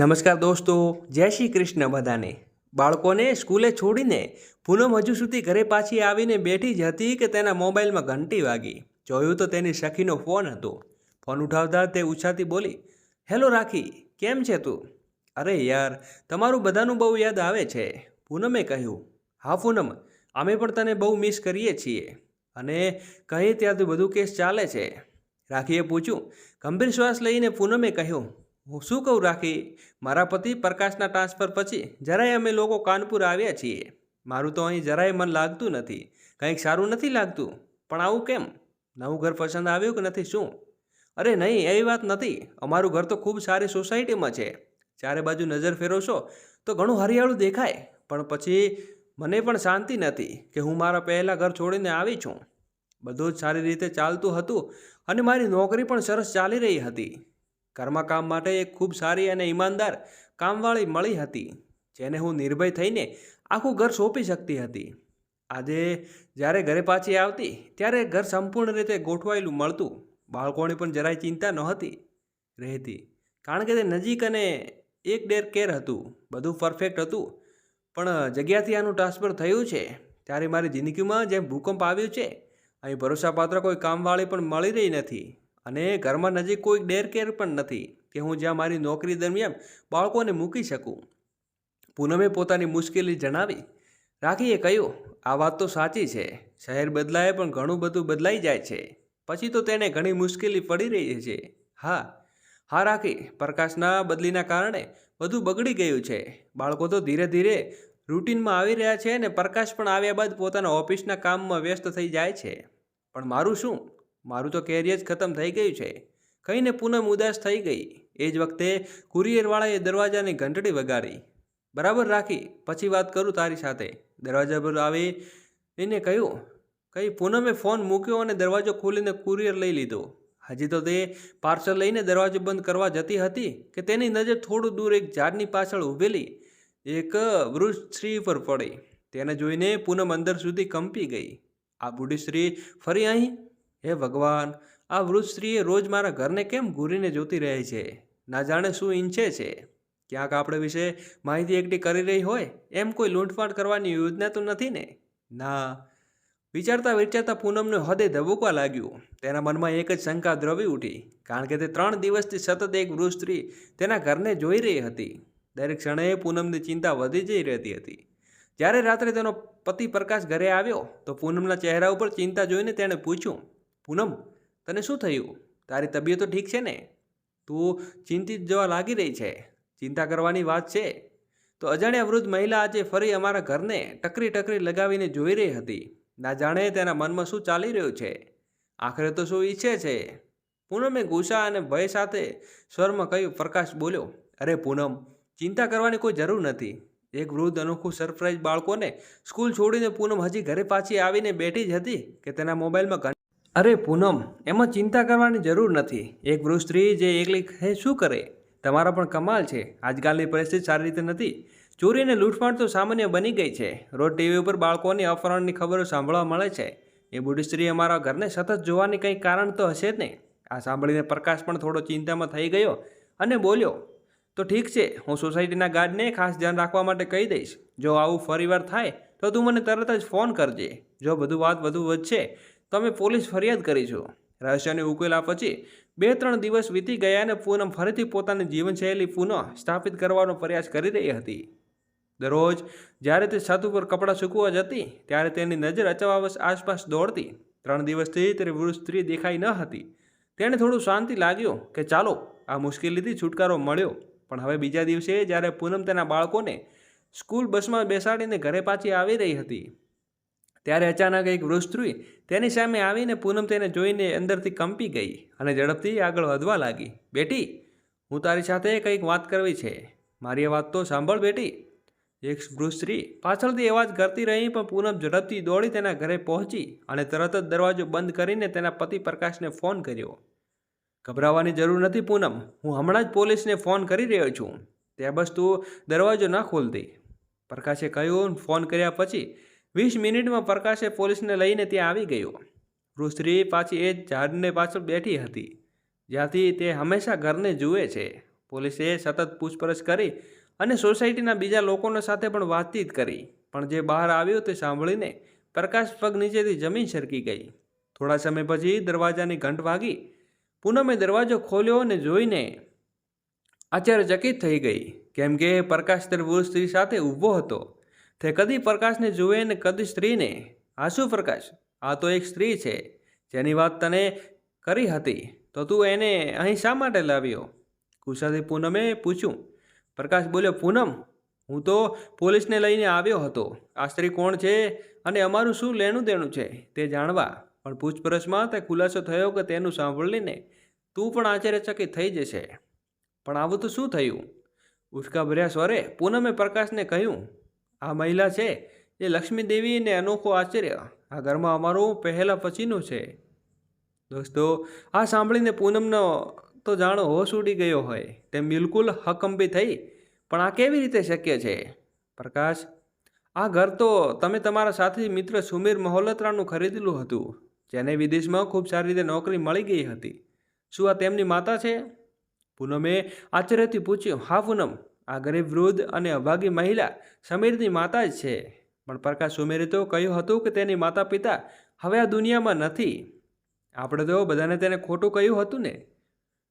નમસ્કાર દોસ્તો, જય શ્રી કૃષ્ણ બધાને. બાળકોને સ્કૂલે છોડીને પૂનમ હજુ સુધી ઘરે પાછી આવીને બેઠી જ હતી કે તેના મોબાઈલમાં ઘંટી વાગી. જોયું તો તેની સખીનો ફોન હતો. ફોન ઉઠાવતા તે ઉછાતી બોલી, હેલો રાખી, કેમ છે તું? અરે યાર, તમારું બધાનું બહુ યાદ આવે છે, પૂનમે કહ્યું. હા પૂનમ, અમે પણ તને બહુ મિસ કરીએ છીએ. અને કહે ત્યાંથી બધું કેસ ચાલે છે? રાખીએ પૂછ્યું. ગંભીર શ્વાસ લઈને પૂનમે કહ્યું હું શું કહું, રાખી? મારા પતિ પ્રકાશના ટ્રાન્સફર પછી જરાય અમે લોકો કાનપુર આવ્યા છીએ. મારું તો અહીં જરાય મન લાગતું નથી. કંઈક સારું નથી લાગતું. પણ આવું કેમ? નવું ઘર પસંદ આવ્યું કે નથી, શું? અરે નહીં, એવી વાત નથી. અમારું ઘર તો ખૂબ સારી સોસાયટીમાં છે. ચારે બાજુ નજર ફેરવશો તો ઘણું હરિયાળું દેખાય. પણ પછી મને પણ શાંતિ નથી કે હું મારા પહેલાં ઘર છોડીને આવી છું. બધું જ સારી રીતે ચાલતું હતું અને મારી નોકરી પણ સરસ ચાલી રહી હતી. ઘરમાં કામ માટે એક ખૂબ સારી અને ઈમાનદાર કામવાળી મળી હતી, જેને હું નિર્ભય થઈને આખું ઘર સોંપી શકતી હતી. આજે જ્યારે ઘરે પાછી આવતી, ત્યારે ઘર સંપૂર્ણ રીતે ગોઠવાયેલું મળતું, બાળકોની પણ જરાય ચિંતા નહોતી રહેતી, કારણ કે તે નજીક અને એક ડેર કેર હતું, બધું પરફેક્ટ હતું. પણ જગ્યાથી આનું ટ્રાન્સફર થયું છે, ત્યારે મારી જિંદગીમાં જેમ ભૂકંપ આવ્યું છે, અહીં ભરોસાપાત્ર કોઈ કામવાળી પણ મળી રહી નથી. અને ઘરમાં નજીક કોઈ ડેર કેર પણ નથી કે હું જ્યાં મારી નોકરી દરમિયાન બાળકોને મૂકી શકું. પૂનમે પોતાની મુશ્કેલી જણાવી રાખીએ કહ્યું, આ વાત તો સાચી છે. શહેર બદલાય પણ ઘણું બધું બદલાઈ જાય છે. પછી તો તેને ઘણી મુશ્કેલી પડી રહી છે. હા. હા, રાખી. પ્રકાશના બદલીના કારણે બધું બગડી ગયું છે. બાળકો તો ધીરે ધીરે રૂટીનમાં આવી રહ્યા છે અને પ્રકાશ પણ આવ્યા બાદ પોતાના ઓફિસના કામમાં વ્યસ્ત થઈ જાય છે. પણ મારું શું? મારું તો કેરિયર જ ખતમ થઈ ગયું છે. કહીને પૂનમ ઉદાસ થઈ ગઈ. એ જ વખતે કુરિયરવાળાએ દરવાજાની ઘંટડી વગાડી. બરાબર, રાખી. પછી વાત કરું તારી સાથે. દરવાજા પર આવી એને કહ્યું, કઈ પૂનમે ફોન મૂક્યો અને દરવાજો ખોલીને કુરિયર લઈ લીધો. હજી તો તે પાર્સલ લઈને દરવાજો બંધ કરવા જતી હતી કે તેની નજર થોડું દૂર એક ઝાડની પાછળ ઊભેલી. એક વૃક્ષ સ્ત્રી પર પડી. તેને જોઈને પૂનમ અંદર સુધી કંપી ગઈ. આ બુઢી સ્ત્રી ફરી અહીં? હે ભગવાન, આ વૃદ્ધ રોજ મારા ઘરને કેમ ઘૂરીને જોતી રહે છે? ના જાણે શું ઈંચે છે? ક્યાંક આપણે વિશે માહિતી એકઠી કરી રહી હોય, એમ કોઈ લૂંટફાટ કરવાની યોજના તો નથી ને? ના. વિચારતા વિચારતા પૂનમને હદે ધબુકવા લાગ્યું. તેના મનમાં એક જ શંકા દ્રવી ઉઠી, કારણ કે તે ત્રણ દિવસથી સતત એક વૃદ્ધ સ્ત્રી તેના ઘરને જોઈ રહી હતી. દરેક ક્ષણે પૂનમની ચિંતા વધી જઈ રહેતી હતી. જ્યારે રાત્રે તેનો પતિ પ્રકાશ ઘરે આવ્યો, તો પૂનમના ચહેરા ઉપર ચિંતા જોઈને તેણે પૂછ્યું પૂનમ, તને શું થયું? તારી તબિયત તો ઠીક છે ને? તું ચિંતિત જવા લાગી રહી છે. ચિંતા કરવાની વાત છે. તો અજાણ્યા વૃદ્ધ મહિલા આજે ફરી અમારા ઘરને ટકરી ટકરી લગાવીને જોઈ રહી હતી. ના જાણે તેના મનમાં શું ચાલી રહ્યું છે. આખરે તો શું ઈચ્છે છે? પૂનમે ગુસ્સા અને ભય સાથે સ્વરમાં કહ્યું, પ્રકાશ બોલ્યો, અરે પૂનમ, ચિંતા કરવાની કોઈ જરૂર નથી. એક વૃદ્ધ અનોખું સરપ્રાઈઝ બાળકોને સ્કૂલ છોડીને પૂનમ હજી ઘરે પાછી આવીને બેઠી જ હતી કે તેના મોબાઈલમાં અરે પૂનમ, એમાં ચિંતા કરવાની જરૂર નથી. એક વૃદ્ધ સ્ત્રી જે એકલી હે શું કરે? તમારા પણ કમાલ છે. આજકાલની પરિસ્થિતિ સારી રીતે નથી. ચોરી અને લૂંટફાટ તો સામાન્ય બની ગઈ છે. રોજ ટીવી ઉપર બાળકોની અપહરણની ખબરો સાંભળવા મળે છે. એ બુઢી સ્ત્રી અમારા ઘરને સતત જોવાની કંઈ કારણ તો હશે જ નહીં આ સાંભળીને પ્રકાશ પણ થોડો ચિંતામાં થઈ ગયો અને બોલ્યો, તો ઠીક છે, હું સોસાયટીના ગાર્ડને ખાસ ધ્યાન રાખવા માટે કહી દઈશ. જો આવું ફરીવાર થાય, તો તું મને તરત જ ફોન કરજે. જો બધું વાત વધુ વધશે તો અમે પોલીસ ફરિયાદ કરીશું રહસ્યને ઉકેલા પછી બે ત્રણ દિવસ વીતી ગયા અને પૂનમ ફરીથી પોતાની જીવનશૈલી પુનઃ સ્થાપિત કરવાનો પ્રયાસ કરી રહી હતી. દરરોજ જ્યારે તે છત ઉપર કપડાં સૂકવવા જતી, ત્યારે તેની નજર અચવાવશ આસપાસ દોડતી. ત્રણ દિવસથી તે વૃદ્ધ સ્ત્રી દેખાઈ ન હતી. તેણે થોડું શાંતિ લાગ્યું કે ચાલો, આ મુશ્કેલીથી છુટકારો મળ્યો. પણ હવે બીજા દિવસે જ્યારે પૂનમ તેના બાળકોને સ્કૂલ બસમાં બેસાડીને ઘરે પાછી આવી રહી હતી. ત્યારે અચાનક એક સ્ત્રી તેની સામે આવીને પૂનમ તેને જોઈને અંદરથી કંપી ગઈ અને ઝડપથી આગળ વધવા લાગી. બેટી, હું તારી સાથે કંઈક વાત કરવી છે. મારી વાત તો સાંભળ બેટી. એક સ્ત્રી પાછળથી અવાજ કરતી રહી પણ પૂનમ ઝડપથી દોડી તેના ઘરે પહોંચી અને તરત જ દરવાજો બંધ કરીને તેના પતિ પ્રકાશને ફોન કર્યો. ગભરાવાની જરૂર નથી પૂનમ. હું હમણાં જ પોલીસને ફોન કરી રહ્યો છું. ત્યાં બસ તું દરવાજો ના ખોલતી. પ્રકાશે કહ્યું ફોન કર્યા પછી વીસ મિનિટમાં પ્રકાશે પોલીસને લઈને ત્યાં આવી ગયો. વૃષ્ટિ પાછી એ ઝાડને પાછળ બેઠી હતી, જ્યાંથી તે હંમેશા ઘરને જુએ છે. પોલીસે સતત પૂછપરછ કરી અને સોસાયટીના બીજા લોકોના સાથે પણ વાતચીત કરી, પણ જે બહાર આવ્યું તે સાંભળીને પ્રકાશ પગ નીચેથી જમીન સરકી ગઈ. થોડા સમય પછી દરવાજાની ઘંટ વાગી. પૂનમે દરવાજો ખોલ્યો અને જોઈને આશ્ચર્યચકિત થઈ ગઈ, કેમ કે પ્રકાશ તે વૃદ્ધ સ્ત્રી સાથે ઊભો હતો. તે કદી પ્રકાશને જુએ ને કદી સ્ત્રીને? આ શું પ્રકાશ, આ તો એક સ્ત્રી છે, જેની વાત તને કરી હતી, તો તું એને અહીં શા માટે લાવ્યો? કુશાથી પૂનમે પૂછ્યું. પ્રકાશ બોલ્યો, પૂનમ, હું તો પોલીસને લઈને આવ્યો હતો. આ સ્ત્રી કોણ છે અને અમારું શું લેણું દેણું છે તે જાણવા. પણ પૂછપરછમાં તે ખુલાસો થયો કે તેનું સાંભળીને તું પણ આશ્ચર્યચકિત થઈ જશે. પણ આવું તો શું થયું? ઉચકાભર્યા સ્વરે પૂનમે પ્રકાશને કહ્યું આ મહિલા છે, એ લક્ષ્મી દેવીને અનોખો આશ્ચર્ય. આ ઘરમાં અમારું પહેલાં પછીનું છે. દોસ્તો, આ સાંભળીને પૂનમનો તો જાણો હોશ ઉડી ગયો હોય. તેમ બિલકુલ હકંબી થઈ. પણ આ કેવી રીતે શક્ય છે? પ્રકાશ, આ ઘર તો તમે તમારા સાથી મિત્ર સુમીર મહોલત્રાનું ખરીદેલું હતું, જેને વિદેશમાં ખૂબ સારી રીતે નોકરી મળી ગઈ હતી. શું આ તેમની માતા છે? પૂનમે આશ્ચર્યથી પૂછ્યું, હા, પૂનમ આ ગરીબ વૃદ્ધ અને અભાગી મહિલા સમીરની માતા જ છે. પણ પ્રકાશ સુમેરે તો કહ્યું હતું કે તેની માતા પિતા હવે આ દુનિયામાં નથી. આપણે તો બધાને તેને ખોટું કહ્યું હતું ને.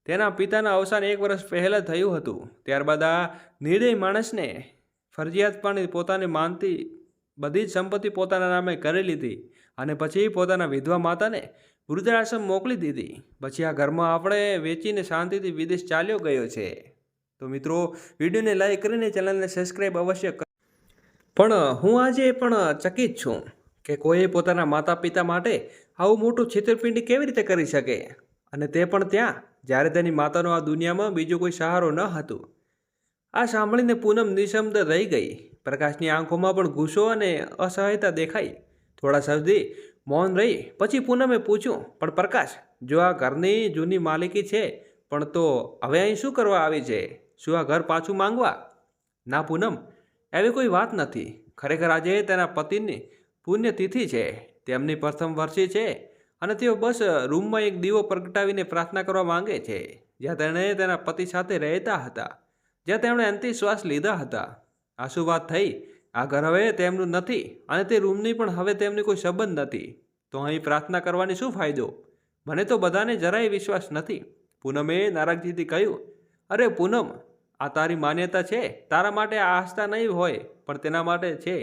તેના પિતાના અવસાન એક વર્ષ પહેલાં થયું હતું. ત્યારબાદ આ નિર્દય માણસને ફરજિયાતપણે પોતાની માનતી, બધી જ સંપત્તિ પોતાના નામે કરી લીધી અને પછી પોતાના વિધવા માતાને વૃદ્ધાશ્રમ મોકલી દીધી. પછી આ ઘરમાં આપણે વેચીને શાંતિથી વિદેશ ચાલ્યો ગયો છે. તો મિત્રો, વિડીયોને લાઈક કરીને ચેનલને સબસ્ક્રાઈબ અવશ્ય પણ હું આજે પણ ચકિત છું કે કોઈએ પોતાના માતા પિતા માટે આવું મોટું છેતરપિંડી કેવી રીતે કરી શકે? અને તે પણ ત્યાં, જ્યારે તેની માતાનો આ દુનિયામાં બીજો કોઈ સહારો ન હતો. આ સાંભળીને પૂનમ નિશબ્દ રહી ગઈ. પ્રકાશની આંખોમાં પણ ગુસ્સો અને અસહાયતા દેખાઈ. થોડા સુધી મૌન રહી. પછી પૂનમે પૂછ્યું, પણ પ્રકાશ, જો આ ઘરની જૂની માલિકી છે, પણ તો હવે અહીં શું કરવા આવી છે? શું આ ઘર પાછું માંગવા? ના, પૂનમ, એવી કોઈ વાત નથી. ખરેખર આજે તેના પતિની પુણ્યતિથિ છે. તેમની પ્રથમ વર્ષી છે અને તેઓ બસ રૂમમાં એક દીવો પ્રગટાવીને પ્રાર્થના કરવા માંગે છે. જ્યાં તેણે તેના પતિ સાથે રહેતા હતા, જ્યાં તેમણે અંતિમ શ્વાસ લીધા હતા. આ શું વાત થઈ? આ ઘર હવે તેમનું નથી અને તે રૂમની પણ હવે તેમની કોઈ સંબંધ નથી. તો અહીં પ્રાર્થના કરવાની શું ફાયદો? મને તો બધાને જરાય વિશ્વાસ નથી. પૂનમે નારાજગીથી કહ્યું, અરે પૂનમ આ તારી માન્યતા છે. તારા માટે આ આસ્થા નહીં હોય, પણ તેના માટે છે.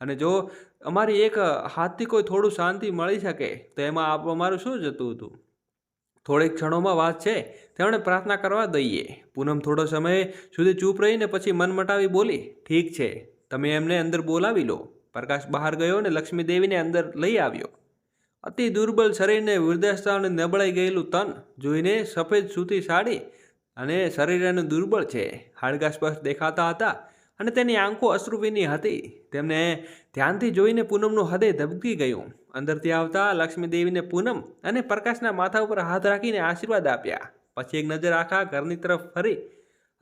અને જો અમારી એક હાથથી કોઈ થોડું શાંતિ મળી શકે, તો એમાં અમારું શું જતું હતું? થોડીક ક્ષણોમાં વાત છે. તેમણે પ્રાર્થના કરવા દઈએ. પૂનમ થોડો સમય સુધી ચૂપ રહીને પછી મન મટાવી બોલી, ઠીક છે. તમે એમને અંદર બોલાવી લો. પ્રકાશ બહાર ગયો અને લક્ષ્મી દેવીને અંદર લઈ આવ્યો. અતિ દુર્બલ શરીરને વૃદ્ધાસ્થા નબળાઈ ગયેલું તન જોઈને સફેદ સૂતી સાડી અને શરીર એનું દુર્બળ છે. હાડકા સ્પષ્ટ દેખાતા હતા અને તેની આંખો અશ્રુભીની હતી. તેમને ધ્યાનથી જોઈને પૂનમનું હૃદય ધબકી ગયું. અંદરથી આવતા લક્ષ્મીદેવીને પૂનમ અને પ્રકાશના માથા ઉપર હાથ રાખીને આશીર્વાદ આપ્યા. પછી એક નજર આખા ઘરની તરફ ફરી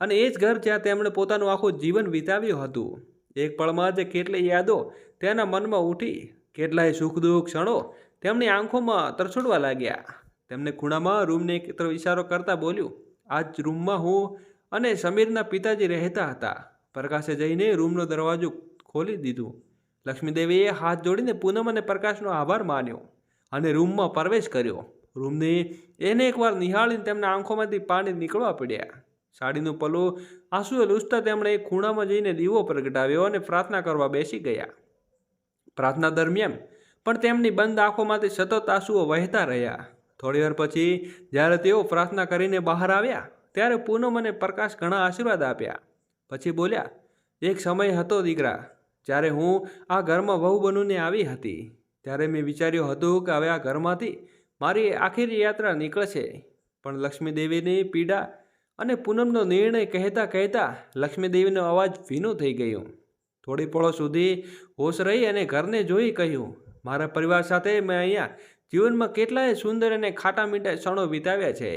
અને એ જ ઘર જ્યાં તેમણે પોતાનું આખું જીવન વિતાવ્યું હતું. એક પળમાં જ કેટલી યાદો તેના મનમાં ઉઠી. કેટલાય સુખ દુઃખ ક્ષણો તેમની આંખોમાં તરછોડવા લાગ્યા. તેમને ખૂણામાં રૂમને એક ઇશારો કરતા બોલ્યું આ જ રૂમમાં હું અને સમીરના પિતાજી રહેતા હતા. પ્રકાશે જઈને રૂમનો દરવાજો ખોલી દીધું. લક્ષ્મીદેવીએ હાથ જોડીને પૂનમ અને પ્રકાશનો આભાર માન્યો અને રૂમમાં પ્રવેશ કર્યો. રૂમની એને એકવાર નિહાળીને તેમના આંખોમાંથી પાણી નીકળવા પડ્યા. સાડીનું પલું આંસુએ લૂસતા તેમણે એક ખૂણામાં જઈને દીવો પ્રગટાવ્યો અને પ્રાર્થના કરવા બેસી ગયા. પ્રાર્થના દરમિયાન પણ તેમની બંધ આંખોમાંથી સતત આંસુઓ વહેતા રહ્યા. થોડીવાર પછી જ્યારે તેઓ પ્રાર્થના કરીને બહાર આવ્યા, ત્યારે પૂનમ અને પ્રકાશ ઘણા આશીર્વાદ આપ્યા. પછી બોલ્યા, એક સમય હતો દીકરા, જ્યારે હું આ ઘરમાં વહુ બનીને આવી હતી. ત્યારે મેં વિચાર્યું હતું કે હવે આ ઘરમાંથી મારી આખરી યાત્રા નીકળશે પણ લક્ષ્મીદેવીની પીડા અને પૂનમનો નિર્ણય કહેતા કહેતા લક્ષ્મીદેવીનો અવાજ ભીનો થઈ ગયો. થોડી પળો સુધી હોશ રહી અને ઘરને જોઈ કહ્યું, મારા પરિવાર સાથે મેં અહીંયા જીવનમાં કેટલાય સુંદર અને ખાટા મીઠા ક્ષણો વિતાવ્યા છે.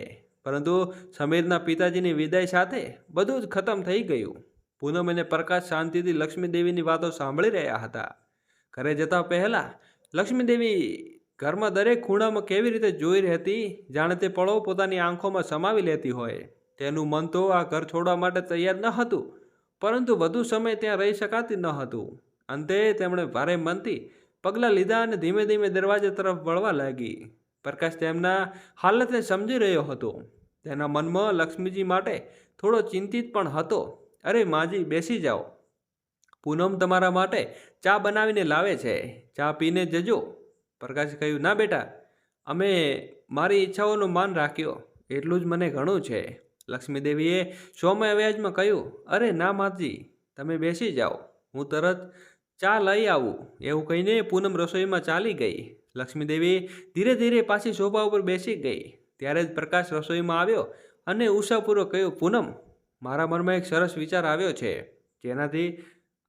પરંતુ સમીરના પિતાજીની વિદાય સાથે બધું જ ખતમ થઈ ગયું. પૂનમ અને પ્રકાશ શાંતિથી લક્ષ્મીદેવીની વાતો સાંભળી રહ્યા હતા. ઘરે જતા પહેલાં, લક્ષ્મીદેવી ઘરમાં દરેક ખૂણામાં કેવી રીતે જોઈ રહેતી, જાણે તે પળો પોતાની આંખોમાં સમાવી લેતી હોય. તેનું મન તો આ ઘર છોડવા માટે તૈયાર ન હતું, પરંતુ વધુ સમય ત્યાં રહી શકાતી ન હતું. અંતે તેમણે ભારે મનથી પગલાં લીધા અને ધીમે ધીમે દરવાજા તરફ વળવા લાગી. પ્રકાશ તેમના હાલતને સમજી રહ્યો હતો. તેના મનમાં લક્ષ્મીજી માટે થોડો ચિંતિત પણ હતો. અરે માજી, બેસી જાઓ. પૂનમ તમારા માટે ચા બનાવીને લાવે છે. ચા પીને જજો. પ્રકાશે કહ્યું, ના બેટા, અમે મારી ઈચ્છાઓનું માન રાખ્યો. એટલું જ મને ઘણું છે. લક્ષ્મીદેવીએ સોમય વ્યાજમાં કહ્યું, અરે ના માજી, તમે બેસી જાઓ. હું તરત ચા લઈ આવું. એવું કહીને પૂનમ રસોઈમાં ચાલી ગઈ. લક્ષ્મીદેવી ધીરે ધીરે પાછી શોભા ઉપર બેસી ગઈ. ત્યારે જ પ્રકાશ રસોઈમાં આવ્યો અને ઉષાપૂર્વક કહ્યું, પૂનમ, મારા મનમાં એક સરસ વિચાર આવ્યો છે. જેનાથી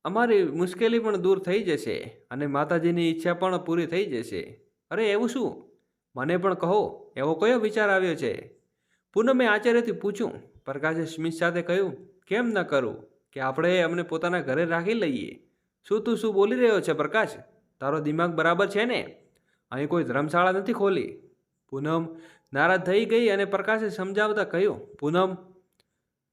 અમારી મુશ્કેલી પણ દૂર થઈ જશે અને માતાજીની ઈચ્છા પણ પૂરી થઈ જશે. અરે, એવું શું? મને પણ કહો, એવો કયો વિચાર આવ્યો છે? પૂનમે આચાર્યથી પૂછ્યું, પ્રકાશે સ્મિત સાથે કહ્યું, કેમ ન કરું? કે આપણે અમને પોતાના ઘરે રાખી લઈએ. શું તું શું બોલી રહ્યો છે પ્રકાશ? તારો દિમાગ બરાબર છે ને? અહીં કોઈ ધર્મશાળા નથી ખોલી. પૂનમ નારાજ થઈ ગઈ અને પ્રકાશે સમજાવતા કહ્યું, પૂનમ,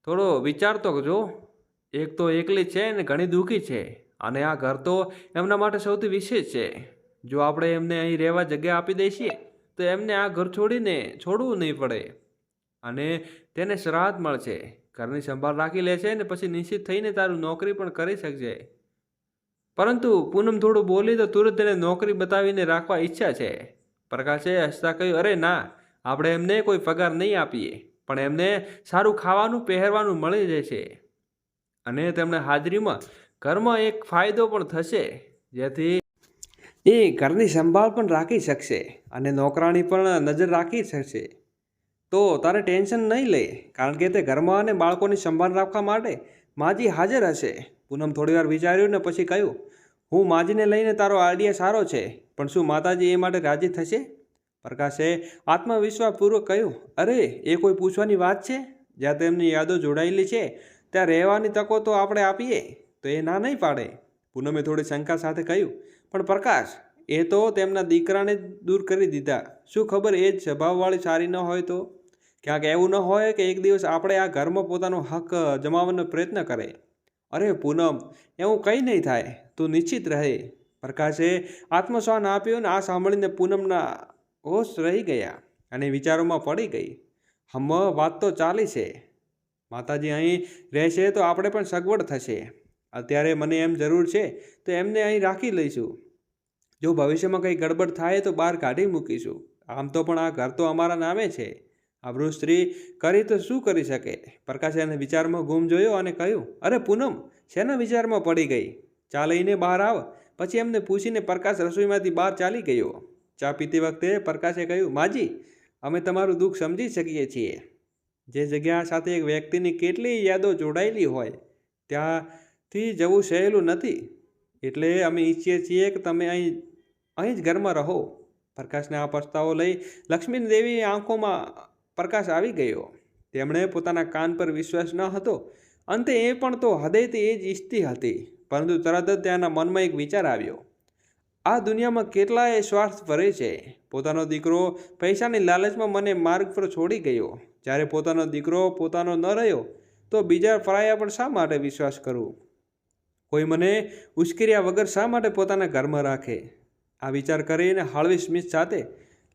થોડો વિચાર તો જો એક તો એકલી છે ને ઘણી દુઃખી છે. અને આ ઘર તો એમના માટે સૌથી વિશેષ છે. જો આપણે એમને અહીં રહેવા જગ્યા આપી દઈશીએ, તો એમને આ ઘર છોડીને છોડવું નહીં પડે. અને તેને શ્રાદ્ધ મળશે. ઘરની સંભાળ રાખી લે છે ને પછી નિશ્ચિત થઈને તારું નોકરી પણ કરી શકશે પરંતુ પૂનમ થોડું બોલી તો તુરંત તેને નોકરી બતાવીને રાખવા ઈચ્છા છે. પ્રકાશે હસતા કહ્યું, અરે ના, આપણે એમને કોઈ પગાર નહીં આપીએ, પણ એમને સારું ખાવાનું, પહેરવાનું મળી જશે અને તેમણે હાજરીમાં ઘરમાં એક ફાયદો પણ થશે, જેથી એ ઘરની સંભાળ પણ રાખી શકશે અને નોકરાણી પણ નજર રાખી શકશે. તો તારે ટેન્શન નહીં લે, કારણ કે તે ઘરમાં અને બાળકોની સંભાળ રાખવા માટે માજી હાજર હશે. પૂનમ થોડીવાર વિચાર્યું ને પછી કહ્યું, હું માજીને લઈને તારો આઈડિયા સારો છે, પણ શું માતાજી એ માટે રાજી થશે? પ્રકાશે આત્મવિશ્વાસપૂર્વક કહ્યું, અરે, એ કોઈ પૂછવાની વાત છે? જ્યાં તેમની યાદો જોડાયેલી છે, ત્યાં રહેવાની તકો તો આપણે આપીએ, તો એ ના નહીં પાડે. પૂનમે થોડી શંકા સાથે કહ્યું, પણ પ્રકાશ, એ તો તેમના દીકરાને દૂર કરી દીધા. શું ખબર એ જ સ્વભાવવાળી સારી ન હોય તો? ક્યાંક એવું ન હોય કે એક દિવસ આપણે આ ઘરમાં પોતાનો હક જમાવવાનો પ્રયત્ન કરે. અરે પૂનમ, એવું કંઈ નહીં થાય. તું નિશ્ચિત રહે. પ્રકાશે આત્મસ્વાન આપ્યો ને આ સાંભળીને પૂનમના હોશ રહી ગયા અને વિચારોમાં પડી ગઈ. હમ, વાત તો ચાલી છે. માતાજી અહીં રહેશે તો આપણે પણ સગવડ થશે. અત્યારે મને એમ જરૂર છે તો એમને અહીં રાખી લઈશું. જો ભવિષ્યમાં કંઈ ગડબડ થાય તો બહાર કાઢી મૂકીશું. આમ તો પણ આ ઘર તો અમારા નામે છે. સ્ત્રી કરી તો શું કરી શકે? પ્રકાશે એને વિચારમાં ગુમ જોયો અને કહ્યું, અરે પૂનમ, શેના વિચારમાં પડી ગઈ? ચા લઈને બહાર આવ. પછી એમને પૂછીને પ્રકાશ રસોઈમાંથી બહાર ચાલી ગયો. ચા પીતી વખતે પ્રકાશે કહ્યું, માજી, અમે તમારું દુઃખ સમજી શકીએ છીએ. જે જગ્યા સાથે એક વ્યક્તિની કેટલી યાદો જોડાયેલી હોય, ત્યાંથી જવું સહેલું નથી. એટલે અમે ઈચ્છીએ છીએ કે તમે અહીં અહીં જ ઘરમાં રહો. પ્રકાશને આ પ્રસ્તાવો લઈ લક્ષ્મી દેવી આંખોમાં પ્રકાશ આવી ગયો. તેમણે પોતાના કાન પર વિશ્વાસ ન હતો. અંતે એ પણ તો હૃદયથી એ જ ઈચ્છતી હતી, પરંતુ તરત જ તેના મનમાં એક વિચાર આવ્યો. આ દુનિયામાં કેટલાય સ્વાર્થ ભરે છે. પોતાનો દીકરો પૈસાની લાલચમાં મને માર્ગ પર છોડી ગયો. જ્યારે પોતાનો દીકરો પોતાનો ન રહ્યો, તો બીજા ફરાયા પર શા માટે વિશ્વાસ કરવું કોઈ મને ઉશ્કેર્યા વગર શા માટે પોતાના ઘરમાં રાખે? આ વિચાર કરીને હળવી સ્મિત સાથે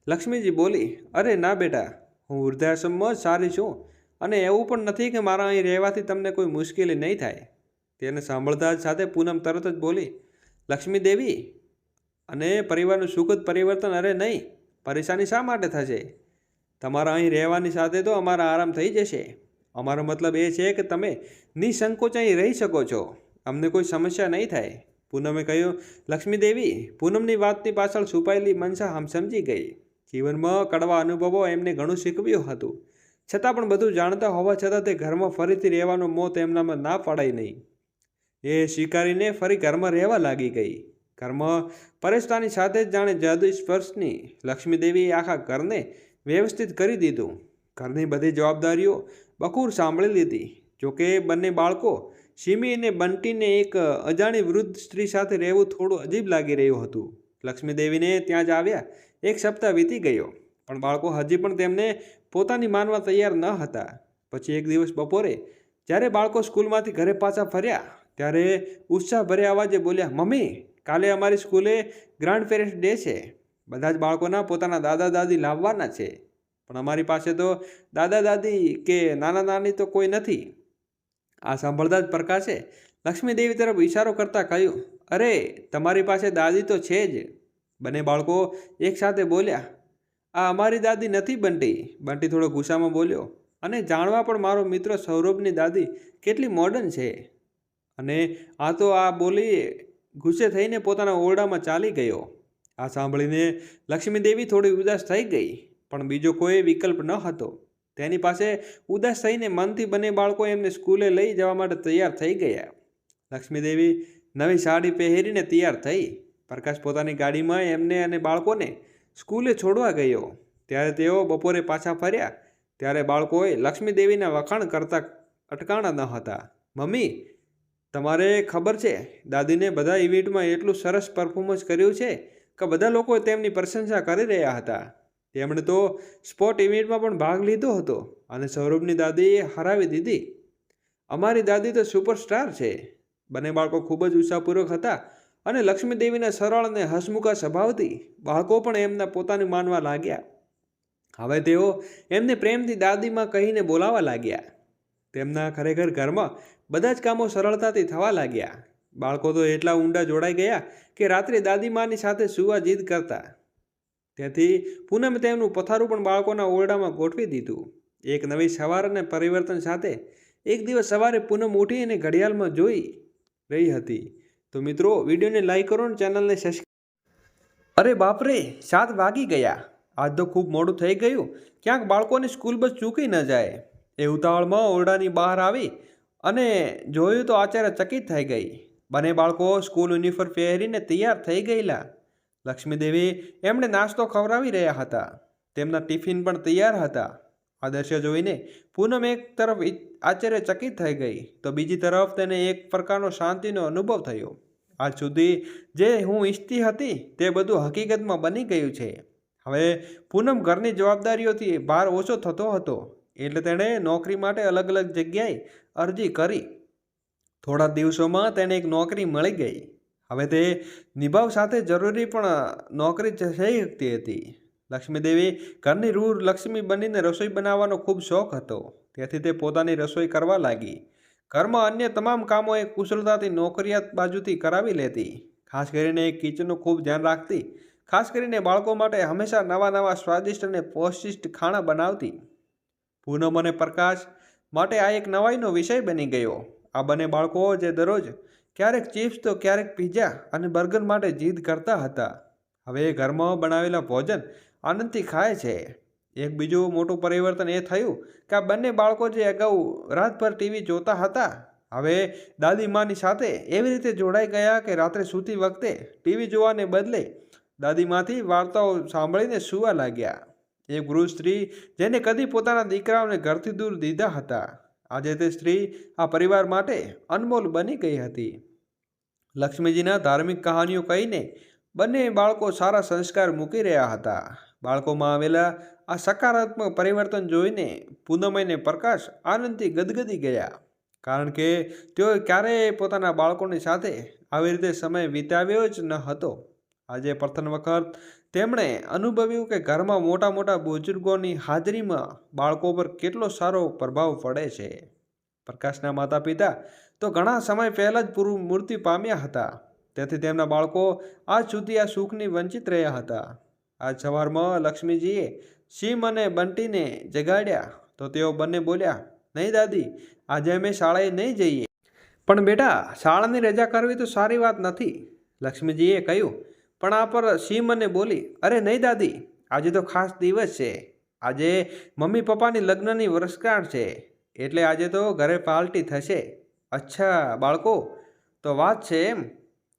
લક્ષ્મીજી બોલી, અરે ના બેટા હું વૃદ્ધાશ્રમમાં જ સારી છું અને એવું પણ નથી કે મારા અહીં રહેવાથી તમને કોઈ મુશ્કેલી નહીં થાય. તેને સાંભળતા જ સાથે પૂનમ તરત જ બોલી, લક્ષ્મી દેવી, અને પરિવારનું સુખદ પરિવર્તન અરે નહીં, પરેશાની શા માટે થશે? તમારા અહીં રહેવાની સાથે તો અમારા આરામ થઈ જશે. અમારો મતલબ એ છે કે તમે નિસંકોચ અહીં રહી શકો છો. અમને કોઈ સમસ્યા નહીં થાય. પૂનમે કહ્યું, લક્ષ્મી દેવી, પૂનમની વાતની પાછળ છુપાયેલી મનસા હમ સમજી ગઈ. જીવનમાં કડવા અનુભવો એમને ઘણું શીખવ્યું હતું. છતાં પણ બધું જાણતા હોવા છતાં તે ઘરમાં ફરીથી રહેવાનો મોત એમનામાં ના પડાય નહીં. એ સ્વીકારીને ફરી ઘરમાં રહેવા લાગી ગઈ. ઘરમાં પરેશતાની સાથે જ જાણે જાદુ સ્પર્શની લક્ષ્મીદેવીએ આખા ઘરને વ્યવસ્થિત કરી દીધું. ઘરની બધી જવાબદારીઓ બકુર સાંભળી લીધી. જોકે બંને બાળકો સિમી અને બંટીને એક અજાણી વૃદ્ધ સ્ત્રી સાથે રહેવું થોડું અજીબ લાગી રહ્યું હતું. લક્ષ્મીદેવીને ત્યાં જ આવ્યા. એક સપ્તાહ વીતી ગયો. પણ બાળકો હજી પણ તેમને પોતાની માનવા તૈયાર ન હતા. પછી એક દિવસ બપોરે, જ્યારે બાળકો સ્કૂલમાંથી ઘરે પાછા ફર્યા, ત્યારે ઉત્સાહભર્યા અવાજે બોલ્યા, મમ્મી, કાલે અમારી સ્કૂલે ગ્રાન્ડ પેરેન્ટ્સ ડે છે. બધા જ બાળકોના પોતાના દાદા દાદી લાવવાના છે. પણ અમારી પાસે તો દાદા દાદી કે નાના નાની તો કોઈ નથી. આ સાંભળતા જ પ્રકાશે લક્ષ્મીદેવી તરફ ઇશારો કરતાં કહ્યું, અરે, તમારી પાસે દાદી તો છે જ. બંને બાળકો એકસાથે બોલ્યા, આ અમારી દાદી નથી બંટી. બંટી થોડો ગુસ્સામાં બોલ્યો, અને જાણવા પણ મારો મિત્ર સૌરભની દાદી કેટલી મોડર્ન છે. અને આ તો આ બોલી ગુસ્સે થઈને પોતાના ઓરડામાં ચાલી ગયો. આ સાંભળીને લક્ષ્મીદેવી થોડી ઉદાસ થઈ ગઈ, પણ બીજો કોઈ વિકલ્પ ન હતો. તેની પાસે ઉદાસ થઈને મનથી બંને બાળકો એમને સ્કૂલે લઈ જવા માટે તૈયાર થઈ ગયા. લક્ષ્મીદેવી નવી સાડી પહેરીને તૈયાર થઈ. પ્રકાશ પોતાની ગાડીમાં એમને અને બાળકોને સ્કૂલે છોડવા ગયો. ત્યારે તેઓ બપોરે પાછા ફર્યા. ત્યારે બાળકોએ લક્ષ્મીદેવીના વખાણ કરતા અટકાણા ન હતા. મમ્મી, તમારે ખબર છે, દાદીને બધા ઇવેન્ટમાં એટલું સરસ પરફોર્મન્સ કર્યું છે કે બધા લોકો તેમની પ્રશંસા કરી રહ્યા હતા. તેમણે તો સ્પોર્ટ ઇવેન્ટમાં પણ ભાગ લીધો હતો અને સૌરભની દાદીએ હરાવી દીધી. અમારી દાદી તો સુપરસ્ટાર છે. બંને બાળકો ખૂબ જ ઉત્સાહપૂર્વક હતા અને લક્ષ્મીદેવીના સરળ અને હસમુખા સ્વભાવથી બાળકો પણ એમના પોતાને માનવા લાગ્યા. હવે તેઓ એમને પ્રેમથી દાદીમાં કહીને બોલાવા લાગ્યા. તેમના ખરેખર ઘરમાં બધા જ કામો સરળતાથી થવા લાગ્યા. બાળકો તો એટલા ઊંડા જોડાઈ ગયા કે રાત્રે દાદીમાની સાથે સુવા જીદ કરતા. તેથી પૂનમે તેમનું પથારું પણ બાળકોના ઓરડામાં ગોઠવી દીધું. એક નવી સવાર અને પરિવર્તન સાથે એક દિવસ સવારે પૂનમ ઉઠી અને ઘડિયાળમાં જોઈ રહી હતી. તો મિત્રો, વિડીયોને લાઈક કરો ને ચેનલને સબસ્ક્રાઈબ અરે બાપરે, સાત વાગી ગયા. આજ તો ખૂબ મોડું થઈ ગયું. ક્યાંક બાળકોની સ્કૂલ બસ ચૂકી ન જાય. એ ઉતાવળમાં ઓરડાની બહાર આવી અને જોયું તો આચાર્ય ચકિત થઈ ગઈ. બંને બાળકો સ્કૂલ યુનિફોર્મ પહેરીને તૈયાર થઈ ગયેલા. લક્ષ્મીદેવી એમણે નાસ્તો ખવડાવી રહ્યા હતા. તેમના ટિફિન પણ તૈયાર હતા. આ દ્રશ્ય જોઈને પૂનમ એક તરફ આશ્ચર્યચકિત આશ્ચર્ય ચકિત થઈ ગઈ, તો બીજી તરફ તેને એક પ્રકારનો શાંતિનો અનુભવ થયો. આજ સુધી જે હું ઈચ્છતી હતી તે બધું હકીકતમાં બની ગયું છે. હવે પૂનમ ઘરની જવાબદારીઓથી ભાર ઓછો થતો હતો, એટલે તેણે નોકરી માટે અલગ અલગ જગ્યાએ અરજી કરી. થોડા દિવસોમાં તેને એક નોકરી મળી ગઈ. હવે તે નિભાવ સાથે જરૂરી પણ નોકરી થઈ શકતી હતી. લક્ષ્મીદેવી ઘરની રૂર લક્ષ્મી બનીને રસોઈ બનાવવાનો ખૂબ શોખ હતો. તેથી તે પોતાની રસોઈ કરવા લાગી. ઘરમાં અન્ય તમામ કામો એ કુશળતાથી નોકરિયાત બાજુથી કરાવી લેતી. ખાસ કરીને એ કિચનનું ખૂબ ધ્યાન રાખતી. ખાસ કરીને બાળકો માટે હંમેશા નવા નવા સ્વાદિષ્ટ અને પૌષ્ટિષ્ટ ખાણા બનાવતી. પૂનમ અને પ્રકાશ માટે આ એક નવાઈનો વિષય બની ગયો. આ બંને બાળકો જે દરરોજ ક્યારેક ચિપ્સ તો ક્યારેક પીઝા અને બર્ગર માટે જીદ કરતા હતા. હવે એ ઘરમાં બનાવેલા ભોજન આનંદથી ખાય છે. એક બીજું મોટું પરિવર્તન એ થયું કે આ બંને બાળકો જે અગાઉ રાતભર ટીવી જોતા હતા, હવે દાદી માની સાથે એવી રીતે જોડાઈ ગયા કે રાત્રે સૂતી વખતે ટીવી જોવાને બદલે દાદીમાંથી વાર્તાઓ સાંભળીને સૂવા લાગ્યા. એક ગૃહ સ્ત્રી જેને કદી પોતાના દીકરાઓને ઘરથી દૂર દીધા હતા. આજે તે સ્ત્રી આ પરિવાર માટે અનમોલ બની ગઈ હતી. લક્ષ્મીજીના ધાર્મિક કહાનીઓ કહીને બંને બાળકો સારા સંસ્કાર મૂકી રહ્યા હતા. બાળકોમાં આવેલા આ સકારાત્મક પરિવર્તન જોઈને પૂનમ અને પ્રકાશ આનંદથી ગદગદી ગયા. કારણ કે તેઓ ક્યારેય પોતાના બાળકોની સાથે આવી રીતે સમય વિતાવ્યો જ ન હતો. આજે પ્રથમ વખત તેમણે અનુભવ્યું કે ઘરમાં મોટા મોટા બુજુર્ગોની હાજરીમાં બાળકો પર કેટલો સારો પ્રભાવ પડે છે. પ્રકાશના માતા પિતા તો ઘણા સમય પહેલાં જ પૂરું મૃત્યુ પામ્યા હતા. તેથી તેમના બાળકો આજ સુધી આ સુખની વંચિત રહ્યા હતા. આજ સવારમાં લક્ષ્મીજીએ સિંહ અને બંટીને જગાડ્યા. તો તેઓ બંને બોલ્યા, નહીં દાદી, આજે અમે શાળાએ નહીં જઈએ. પણ બેટા, શાળાની રજા કરવી તો સારી વાત નથી. લક્ષ્મીજીએ કહ્યું, પણ આ પર સિંહ મને બોલી, અરે નહીં દાદી, આજે તો ખાસ દિવસ છે. આજે મમ્મી પપ્પાની લગ્નની વર્ષગાંઠ છે. એટલે આજે તો ઘરે પાર્ટી થશે. અચ્છા બાળકો, તો વાત છે એમ.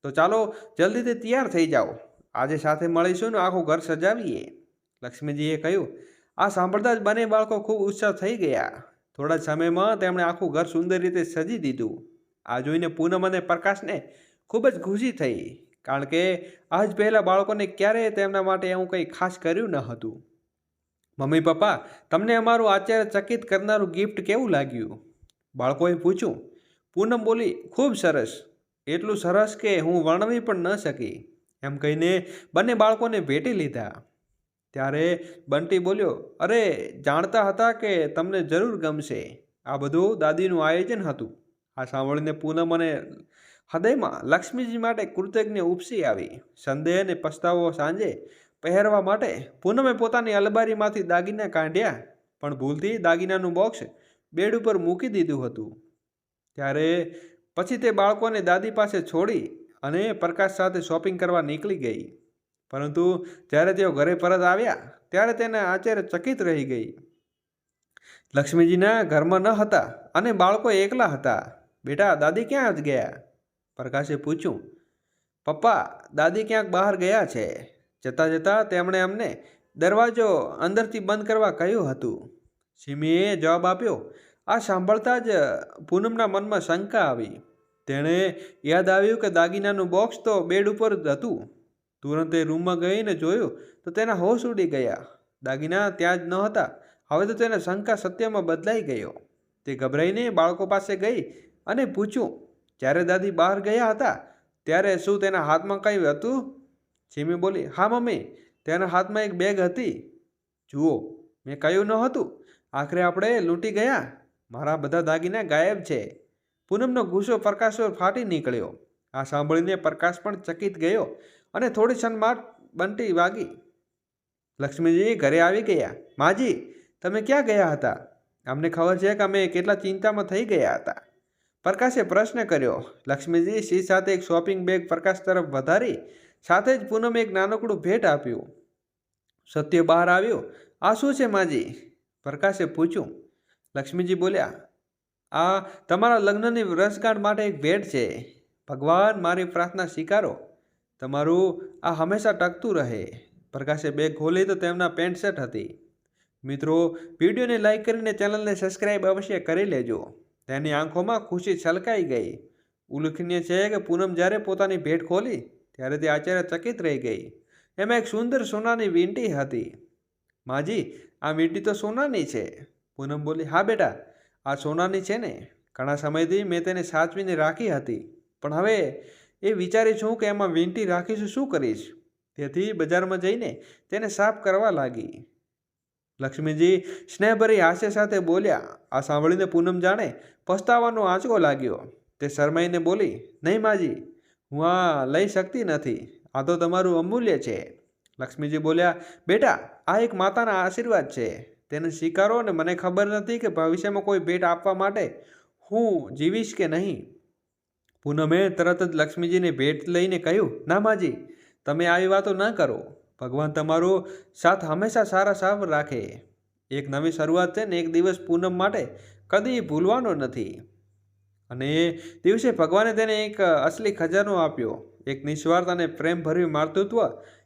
તો ચાલો જલ્દીથી તૈયાર થઈ જાઓ. આજે સાથે મળીશું ને આખું ઘર સજાવીએ. લક્ષ્મીજીએ કહ્યું, આ સાંભળતા જ બંને બાળકો ખૂબ ઉત્સાહ થઈ ગયા. થોડા સમયમાં તેમણે આખું ઘર સુંદર રીતે સજી દીધું. આ જોઈને પૂનમ અને પ્રકાશને ખૂબ જ ખુશી થઈ, કારણ કે આજ પહેલાં બાળકોને ક્યારેય તેમના માટે એવું કંઈ ખાસ કર્યું ન હતું. મમ્મી પપ્પા, તમને અમારું આશ્ચર્યચકિત કરનારું ગિફ્ટ કેવું લાગ્યું? બાળકોએ પૂછ્યું. પૂનમ બોલી, ખૂબ સરસ. એટલું સરસ કે હું વર્ણવી પણ ન શકી. એમ કહીને બંને બાળકોને ભેટી લીધા. ત્યારે બંટી બોલ્યો, અરે, જાણતા હતા કે તમને જરૂર ગમશે. આ બધું દાદીનું આયોજન હતું. આ સાંભળીને પૂનમ અને હૃદયમાં લક્ષ્મીજી માટે કૃતજ્ઞ ઉપસી આવી. સંદેહ અને પસ્તાવો સાંજે પહેરવા માટે પૂનમે પોતાની અલબારીમાંથી દાગીના કાઢ્યા, પણ ભૂલથી દાગીનાનું બોક્સ બેડ ઉપર મૂકી દીધું હતું. ત્યારે પછી તે બાળકોને દાદી પાસે છોડી અને પ્રકાશ સાથે શોપિંગ કરવા નીકળી ગઈ. પરંતુ જ્યારે તેઓ ઘરે પરત આવ્યા, ત્યારે તેને ચકિત રહી ગઈ. લક્ષ્મીજીના ઘરમાં ન હતા અને બાળકો એકલા હતા. બેટા, દાદી ક્યાં જ ગયા? પ્રકાશે પૂછ્યું. પપ્પા, દાદી ક્યાંક બહાર ગયા છે. જતાં જતાં તેમણે અમને દરવાજો અંદરથી બંધ કરવા કહ્યું હતું. સિમીએ જવાબ આપ્યો. આ સાંભળતા જ પૂનમના મનમાં શંકા આવી. તેણે યાદ આવ્યું કે દાગીનાનું બોક્સ તો બેડ ઉપર જ હતું. તુરંત એ રૂમમાં ગઈને જોયું તો તેના હોશ ઉડી ગયા. દાગીના ત્યાં જ ન હતા. હવે તો તેને શંકા સત્યમાં બદલાઈ ગયો. તે ગભરાઈને બાળકો પાસે ગઈ અને પૂછ્યું, જ્યારે દાદી બહાર ગયા હતા, ત્યારે શું તેના હાથમાં કંઈ હતું? જીમી બોલી, હા, મમ્મી, તેના હાથમાં એક બેગ હતી. જુઓ, મેં કહ્યું ન હતું? આખરે આપણે લૂંટી ગયા. મારા બધા દાગીના ગાયબ છે. પૂનમનો ગુસ્સો પ્રકાશ પર ફાટી નીકળ્યો. આ સાંભળીને પ્રકાશ પણ ચકિત ગયો અને થોડી ક્ષણમાં બંટી વાગી. લક્ષ્મીજી ઘરે આવી ગયા. માજી, તમે ક્યાં ગયા હતા? અમને ખબર છે કે અમે કેટલા ચિંતામાં થઈ ગયા હતા. પ્રકાશે પ્રશ્ન કર્યો. લક્ષ્મીજી સી સાથે એક શોપિંગ બેગ પ્રકાશ તરફ વધારી, સાથે જ પૂનમે એક નાનકડું ભેટ આપ્યું. સત્ય બહાર આવ્યું? આ શું છે માજી? પ્રકાશે પૂછ્યું. લક્ષ્મીજી બોલ્યા આ તમારા લગ્નની વર્ષગાંઠ માટે એક ભેટ છે. ભગવાન, મારી પ્રાર્થના સ્વીકારો. તમારું આ હંમેશા ટકતું રહે. પ્રકાશે બેગ ખોલી તો તેમના પેન્ટ શર્ટ હતી. મિત્રો, વિડીયોને લાઈક કરીને ચેનલને સબસ્ક્રાઈબ અવશ્ય કરી લેજો. તેની આંખોમાં ખુશી છલકાઈ ગઈ. ઉલ્લેખનીય છે કે પૂનમ જ્યારે પોતાની ભેટ ખોલી, ત્યારે તે આશ્ચર્યચકિત રહી ગઈ. એમાં એક સુંદર સોનાની વીંટી હતી. માજી, આ વીંટી તો સોનાની છે. પૂનમ બોલી, હા બેટા આ સોનાની છે ને? ઘણા સમયથી મેં તેને સાચવીને રાખી હતી. પણ હવે એ વિચારી છું કે એમાં વીંટી રાખીશું શું કરીશ? તેથી બજારમાં જઈને તેને સાફ કરવા લાગી. લક્ષ્મીજી સ્નેહભરી હાસ્ય સાથે બોલ્યા, આ સાંભળીને પૂનમ જાણે પસ્તાવાનો આંચકો લાગ્યો. તે શરમાઈને બોલી, નહીં માજી, હું આ લઈ શકતી નથી. આ તો તમારું અમૂલ્ય છે. લક્ષ્મીજી બોલ્યા, બેટા, આ એક માતાના આશીર્વાદ છે. તેને સ્વીકારો અને મને ખબર નથી કે ભવિષ્યમાં કોઈ ભેટ આપવા માટે હું જીવીશ કે નહીં. પૂનમે તરત જ લક્ષ્મીજીને ભેટ લઈને કહ્યું, ના માજી, તમે આવી વાતો ન કરો. ભગવાન તમારો સાથ હંમેશા સારા સાફ રાખે. એક નવી શરૂઆત છે ને એક દિવસ પૂનમ માટે કદી ભૂલવાનો નથી. અને દિવસે ભગવાને તેને એક અસલી ખજાનો આપ્યો. એક નિસ્વાર્થ અને પ્રેમભર્યું માતૃત્વ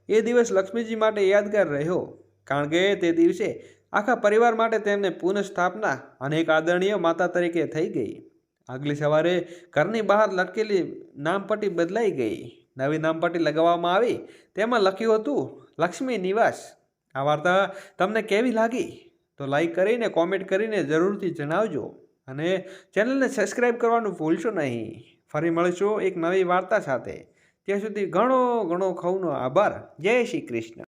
એ દિવસ લક્ષ્મીજી માટે યાદગાર રહ્યો. કારણ કે તે દિવસે આખા પરિવાર માટે તેમને પુનઃસ્થાપના અને એક આદરણીય માતા તરીકે થઈ ગઈ. આગલી સવારે ઘરની બહાર લટકેલી નામપટ્ટી બદલાઈ ગઈ. નવી નામપટ્ટી લગાવવામાં આવી. તેમાં લખ્યું હતું, લક્ષ્મી નિવાસ. આ વાર્તા તમને કેવી લાગી? તો લાઈક કરીને, કોમેન્ટ કરીને જરૂરથી જણાવજો. અને ચેનલને સબસ્ક્રાઈબ કરવાનું ભૂલશો નહીં. ફરી મળીશું એક નવી વાર્તા સાથે. ત્યાં સુધી ઘણો ઘણો ખૌનો આભાર. જય શ્રી કૃષ્ણ.